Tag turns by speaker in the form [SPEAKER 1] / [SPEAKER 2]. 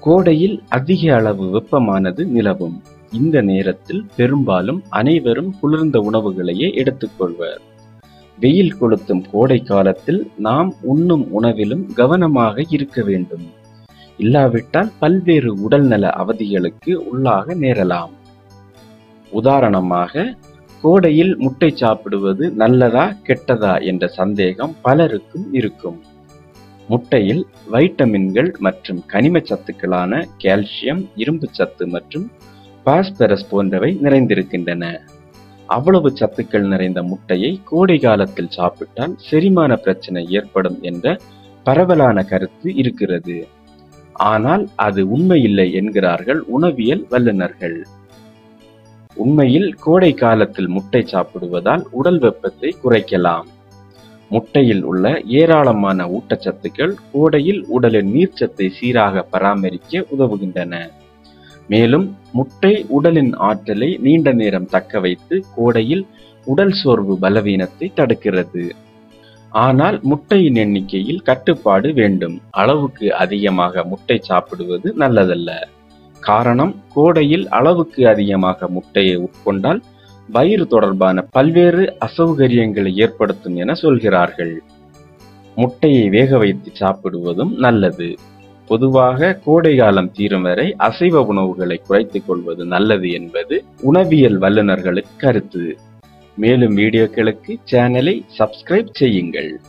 [SPEAKER 1] கோடையில் அதிக அளவு வெப்பமானது நிலவும். இந்த நேரத்தில் பெரும்பாலும் அனைவரும் குளிர்ந்த உணவுகளையே எடுத்துக்கொள்வர் வெயில் கொளுத்தும் கோடை காலத்தில் நாம் உண்ணும் உணவிலும் கவனமாக இருக்க வேண்டும். இல்லாவிட்டால் பல்வேறு உடல்நல அவதிகளுக்கு உள்ளாக நேரலாம். உதாரணமாக கோடையில் முட்டை சாப்பிடுவது நல்லதா கெட்டதா என்ற சந்தேகம் பலருக்கும் இருக்கும். முட்டையில் வைட்டமின்கள் மற்றும் கனிம சத்துக்களான கால்சியம் இரும்பு சத்து மற்றும் பாஸ்பரஸ் போன்றவை நிறைந்திருக்கின்றன. அவ்வளவு சத்துக்கள் நிறைந்த முட்டையை கோடை காலத்தில் சாப்பிட்டால் செரிமான பிரச்சனை ஏற்படும் என்ற பரவலான கருத்து இருக்கிறது. ஆனால் அது உண்மையில்லை என்கிறார்கள் உணவியல் வல்லுநர்கள். உண்மையில் கோடை காலத்தில் முட்டை சாப்பிடுவதால் உடல் வெப்பத்தை குறைக்கலாம். முட்டையில் உள்ள ஏராளமான ஊட்டச்சத்துக்கள் கோடையில் உடலின் நீர்ச்சத்தை சீராக பராமரிக்க உதவுகின்றன. மேலும் முட்டை உடலின் ஆற்றலை நீண்ட நேரம் தக்க வைத்து கோடையில் உடல் சோர்வு பலவீனத்தை தடுக்கிறது. ஆனால் முட்டையின் எண்ணிக்கையில் கட்டுப்பாடு வேண்டும். அளவுக்கு அதிகமாக முட்டை சாப்பிடுவது நல்லதல்ல. காரணம் கோடையில் அளவுக்கு அதிகமாக முட்டையை உட்கொண்டால் வயிறு தொடர்பான பல்வேறு அசௌகரியங்களை ஏற்படுத்தும் என சொல்கிறார்கள். முட்டையை வேக வைத்து சாப்பிடுவதும் நல்லது. பொதுவாக கோடை காலம் தீரும் வரை அசைவ உணவுகளை குறைத்துக் கொள்வது நல்லது என்பது உணவியல் வல்லுநர்களுக்கு கருத்து. மேலும் வீடியோக்களுக்கு சேனலை சப்ஸ்கிரைப் செய்யுங்கள்.